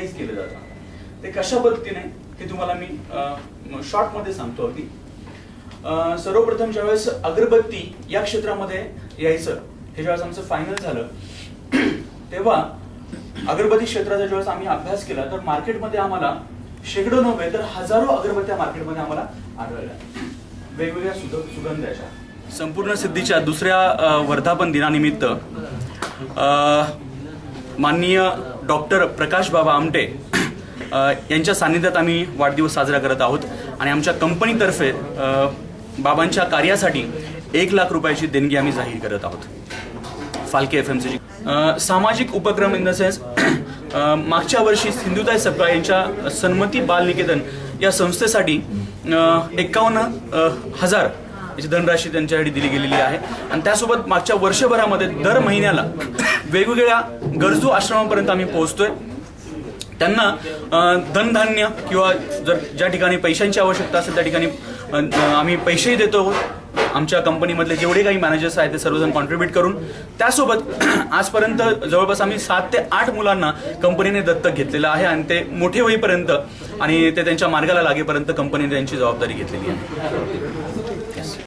केलं जातं. ते कशा पद्धतीने हे तुम्हाला मी शॉर्टमध्ये सांगतो अगदी. सर्वप्रथम ज्यावेळेस अगरबत्ती या क्षेत्रामध्ये यायचं हे ज्यावेळेस आमचं फायनल झालं तेव्हा अगरबत्ती क्षेत्राचा ज्यावेळेस आम्ही अभ्यास केला तर मार्केटमध्ये आम्हाला शेकडो नव्हे तर हजारो अगरबत्त्या मार्केटमध्ये आम्हाला आढळल्या. वेगवेगळ्या सुग सुगंधाच्या. संपूर्ण सिद्धीच्या दुसऱ्या वर्धापन दिनानिमित्त अं, माननीय डॉक्टर प्रकाश बाबा आमटे यांच्या सान्निध्यात आम्ही वाढदिवस साजरा करत आहोत. आणि आमच्या कंपनीतर्फे बाबांच्या कार्यासाठी एक लाख रुपयाची देणगी आम्ही जाहीर करत आहोत. फालके एफ एम सीची सामाजिक उपक्रम इन द सेन्स मागच्या वर्षी सिंधुताई सपकाळ यांच्या सन्मती बाल निकेतन या संस्थेसाठी एकावन्न हजार याची धनराशी त्यांच्यासाठी दिली गेलेली आहे. आणि त्यासोबत मागच्या वर्षभरामध्ये दर महिन्याला वेगवेगळ्या गरजू आश्रमापर्यंत आम्ही पोहोचतोय. त्यांना धनधान्य किंवा जर ज्या ठिकाणी पैशांची आवश्यकता असेल त्या ठिकाणी आम्ही पैसेही देतो. आमच्या कंपनीमधले जेवढे काही मॅनेजर्स आहेत ते सर्वजण कॉन्ट्रीब्युट करून. त्यासोबत आजपर्यंत जवळपास आम्ही सात ते आठ मुलांना कंपनीने दत्तक घेतलेलं आहे आणि ते मोठे होईपर्यंत आणि ते त्यांच्या मार्गाला लागेपर्यंत कंपनीने त्यांची जबाबदारी घेतलेली आहे.